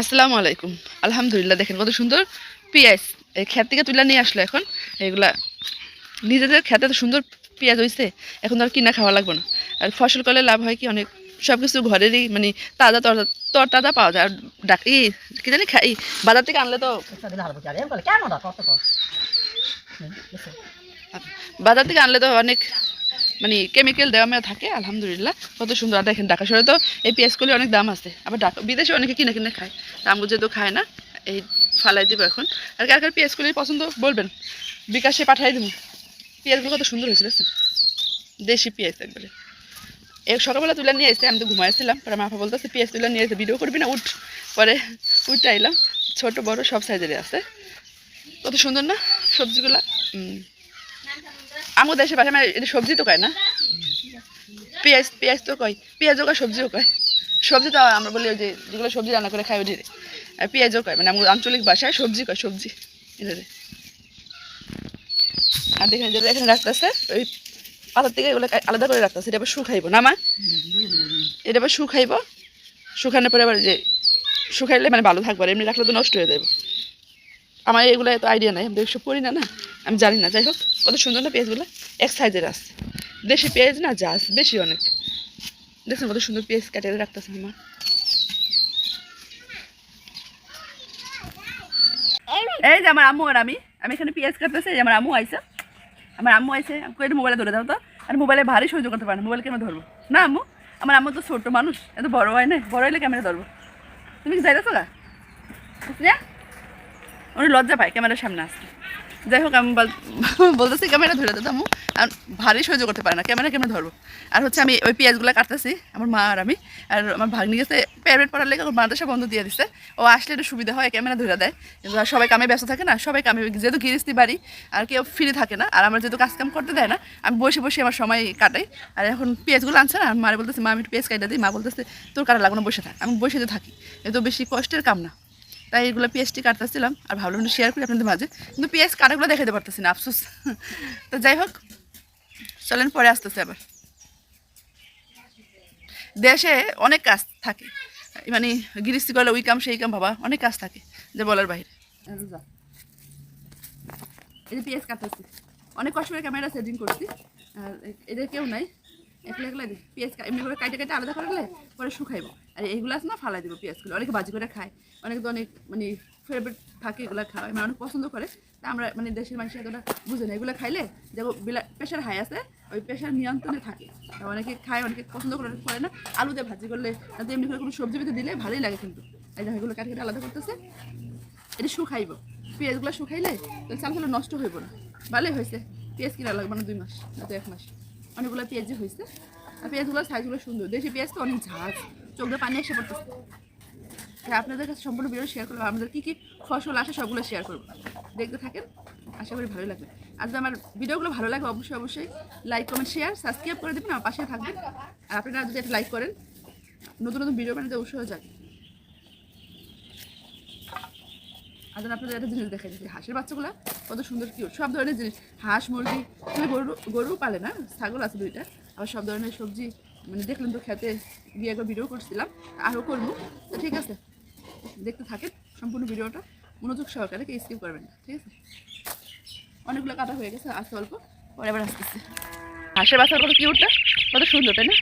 আসসালামু আলাইকুম। আলহামদুলিল্লাহ দেখেন কত সুন্দর পেঁয়াজ। এই ক্ষেত থেকে তুলে নিয়ে আসলো এখন। এগুলা নিজেদের খেতে তো সুন্দর পেঁয়াজ হয়েছে এখন তো আর কিনা খাওয়া লাগবে না। আর ফসল করলে লাভ হয় কি অনেক সব কিছু ঘরেরই মানে তাজা তর তর তাজা পাওয়া যায়। আর ডাক ই কি জানি খাই বাজার থেকে আনলে তো? বাজার থেকে আনলে তো অনেক মানে কেমিক্যাল দেওয়া মেওয়া থাকে, আলহামদুলিল্লাহ, কত সুন্দর। আর দেখেন ঢাকা শহরে তো এই পেঁয়াজগুলি অনেক দাম আছে। আবার ঢাকা বিদেশে অনেকে কিনে কিনে খায়। আমগো যেহেতু খায় না, এই ফালাই দিব এখন। আর কার কার পেঁয়াজগুলি পছন্দ বলবেন? বিকাশে পাঠাই দিব। পেঁয়াজগুলো কত সুন্দর দেখছেন? দেশি পেঁয়াজ একবারে। এক সকালবেলা তুলে নিয়ে এসে আমি তো ঘুমাইছিলাম পরে মাফা বলতেছে, পেঁয়াজ তুলে নিয়ে এসে ভিডিও করবি না? উঠ। পরে উঠতে আইলাম ছোট, বড়, সব সাইজেরই আছে। কত সুন্দর না? সবজিগুলা হুম আমার দেশে পাশে আমার এটা সবজি তো কয় না? পেঁয়াজ পেঁয়াজ তো কয় পেঁয়াজও কয় সবজিও কয়। সবজি তো আমরা বলি যে যেগুলো সবজি রান্না করে খাই আর পেঁয়াজও কয় মানে আমার আঞ্চলিক ভাষায় সবজি কয় সবজি এটারে আর দেখেন যেটা এখানে রাখতেছে ওই পাতার থেকে এগুলো আলাদা করে রাখতেছে এটা আবার শুকাইব না মা? এটা আবার শুকাইব শুকানোর পরে আবার যে শুকাইলে মানে ভালো থাকবে এমনি রাখলে তো নষ্ট হয়ে যাবে। আমার এগুলো এত আইডিয়া নাই, আমি সব করি না না। আমি জানি না, যাই হোক, কত সুন্দর না পেঁয়াজগুলো? এক সাইজের আছে। দেশি পেঁয়াজ না, জাস, বেশি অনেক। দেখছেন কত সুন্দর পেঁয়াজ কাটে রাখতেছে আমার। এই যে আমার আম্মু আর আমি আমি এখানে পেঁয়াজ কাটতেছি, এই যে আমার আম্মু আইসা আমার আম্মু আইসে আমি কই মোবাইলে ধরে দাও তো। আর মোবাইলে ভারী সহ্য করতে পারে না মোবাইল কেন ধরবো? না আম্মু, আমার আম্মু তো ছোট মানুষ এত বড় হয় না, বড় হইলে ক্যামেরা ধরবো? তুমি কি যাইতেছো না উনি লজ্জা পায়, ক্যামেরার সামনে আসতে। যাই হোক আমি বল- বলতেছি ক্যামেরা ধরে দিতাম আর ভারী সহ্য করতে পারে না। ক্যামেরা কেমন ধরবো? আর হচ্ছে আমি ওই পেঁয়াজগুলো কাটতেছি, আমার মা আর আমি। আর আমার ভাগ্নি গেছে প্রাইভেট পড়ার লেগে ওর মাদ্রাসা বন্ধ দিয়ে দিচ্ছে ও আসলে একটু সুবিধা হয় ক্যামেরা ধরে দেয়। সবাই কামে ব্যস্ত থাকে না, সবাই কামে, যেহেতু গিরিস্তি বাড়ি, আর কেউ ফ্রি থাকে না। আর আমার যেহেতু কাজ কাম করতে দেয় না, আমি বসে বসে আমার সময় কাটাই। আর এখন পেঁয়াজগুলো আনছে না, আর মারে বলতেছে, মা, আমি একটু পেঁয়াজ কাটা দিই। মা বলতেছে, তোর কাটা লাগানো বসে থাক। আমি বসে থাকি এ তো বেশি কষ্টের কাম না। তাই এগুলো পেঁয়াজটি কাটতেছিলাম আর ভাবলাম শেয়ার করি আপনাদের মাঝে। কিন্তু পেঁয়াজ কাটাগুলো দেখাতে পারতেছি না, আফসোস। তো যাই হোক, চলেন পরে আসতেছে আবার। দেশে অনেক কাজ থাকে। মানে গিরিস্তি করলে ওই কাম সেই কাম, বাবা, অনেক কাজ থাকে যে বলার বাইরে। পেঁয়াজ কাটতেছি অনেক কষ্ট করে ক্যামেরা সেটিং করছি। আর এদের কেউ নাই। এমনি করে কাটে কাটে আলাদা করে পরে শুকাইবো। না, ফালাই দেবো পেঁয়াজগুলো। অনেকে করে খায়। অনেকে তো মানে থাকে এগুলো খাওয়া। মানে পছন্দ করে। তা আমরা মানে দেশের এতটা বুঝে না। এগুলো খাইলে প্রেশার হাই আছে, ওই প্রেশার নিয়ন্ত্রণে থাকে। অনেকে খায়, অনেকে পছন্দ করে করে না। আলু দিয়ে ভাজি করলে তাতে এমনি করে কোনো সবজি ভিতরে দিলে ভালোই লাগে কিন্তু। এই এগুলো কাটে কেটে আলাদা করতেছে। এটা শুকাইব। পেঁয়াজগুলো শুকাইলে চালগুলো নষ্ট হইব না। ভালোই হয়েছে। পেঁয়াজ কিনা লাগবে না দুই মাস, না তো এক মাস। অনেকগুলো পেঁয়াজই হয়েছে, আর পেঁয়াজগুলোর সাইজগুলো সুন্দর। দেশি পেঁয়াজ তো অনেক ঝাঁজ চোখ পানি এসে পড়তেছে। হ্যাঁ আপনাদের কাছে সম্পূর্ণ ভিডিও শেয়ার করব আমাদের কী কী ফসল আসে সবগুলো শেয়ার করব। দেখতে থাকেন, আশা করি ভালো লাগবে। আর যদি আমার ভিডিওগুলো ভালো লাগে, অবশ্যই অবশ্যই লাইক কমেন্ট শেয়ার সাবস্ক্রাইব করে দেবেন, আমার পাশে থাকবেন। আর আপনারা যদি একটা লাইক করেন, নতুন নতুন ভিডিও বানাতে উৎসাহ যাবে আর আপনাদের একটা জিনিস দেখা যাচ্ছে হাঁসের বাচ্চাগুলো কত সুন্দর কিউট সব ধরনের জিনিস। হাঁস, মুরগি গরু গরু পালে না, ছাগল আছে দুইটা। আবার সব ধরনের সবজি মানে দেখলেন তো খেতে। গিয়ে একবার ভিডিও করছিলাম আরও করব। তো ঠিক আছে, দেখতে থাকেন সম্পূর্ণ ভিডিওটা মনোযোগ সহকারে কেউ স্কিপ করবেন না, ঠিক আছে? অনেকগুলো কাটা হয়ে গেছে আসতে অল্প, পরে আবার আসতেছে। হাঁসের বাচ্চার কত কিউটটা কত সুন্দর, তাই না?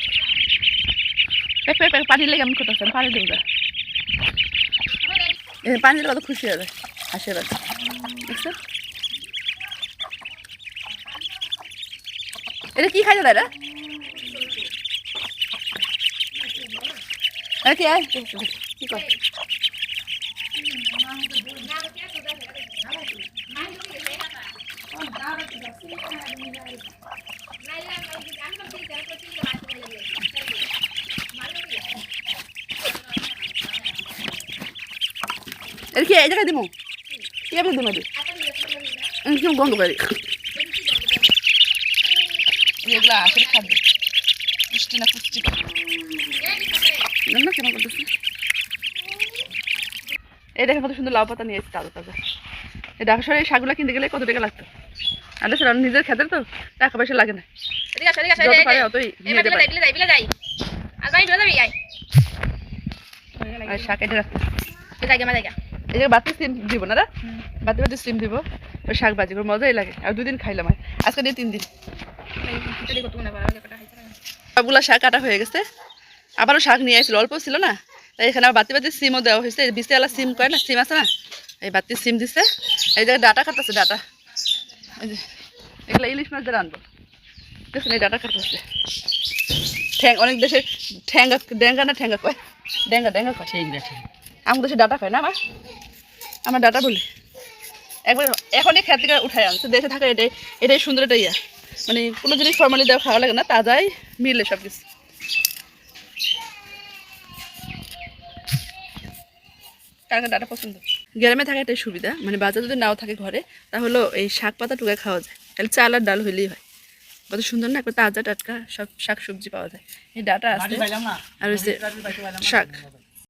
পানি লেগে আমি করতেছেন পানি দেবো পানি দিলে কত খুশি হবে আশীর্বাদ দেখছ এটা কি খাইছে দাদা? আরে কি, আয়। কি কর? এটা কি এই জায়গায় দিমু কি আপনি দিমু দি কি গন্ধ করে এগুলো আসলে খাদ্য পুষ্টি না পুষ্টি না কেন করতেছি এই দেখেন কত সুন্দর লাউ পাতা নিয়ে এসেছে তাজা তাজা এই ঢাকা শহরে এই শাকগুলো কিনতে গেলে কত টাকা লাগতো আর সেটা নিজের খেতের তো টাকা পয়সা লাগে না এদিকে এদিকে শাক এটা রাখতে যে বাতি সিম দিব না বাতি বাতি সিম দিব। ওই শাক ভাজি করে মজাই লাগে। আর দুদিন খাইলাম। আজকে দিয়ে তিন দিন। সবগুলা শাক কাটা হয়ে গেছে। আবারও শাক নিয়ে আসছিল অল্প ছিল না। তাই এখানে আবার বাতি বাতি সিমও দেওয়া হয়েছে। এই বিশালা সিম করে না সিম আছে না? এই বাতি সিম দিছে। এই জায়গায় ডাটা কাটতেছে ডাটা। এই যে এগুলো ইলিশ মাছ দিয়ে রানবো দেখুন এই ডাটা কাটতেছে। ঠ্যাং অনেক দেশে ঠ্যাঙ্গা ড্যাঙ্গা না ঠ্যাঙ্গা কয়? ড্যাঙ্গা ড্যাঙ্গা কয়? ঠিক আমার দেশে ডাটা কয় না আমার আমার ডাটা বলি। একবার এখনই খেত থেকে উঠাই আনছে দেশে থাকা এটাই এটাই সুন্দর এটা ইয়া। মানে কোনো জিনিস ফর্মালি দেওয়া খাওয়া লাগে না তাজাই মিলে সব কিছু কার কার ডাটা পছন্দ? গ্রামে থাকা এটাই সুবিধা মানে বাজার যদি নাও থাকে ঘরে তাহলে এই শাক পাতা টুকে খাওয়া যায়। তাহলে চাল আর ডাল হইলেই হয়। কত সুন্দর না একবার তাজা টাটকা সব শাক সবজি পাওয়া যায়। এই ডাটা আছে। আর হচ্ছে শাক।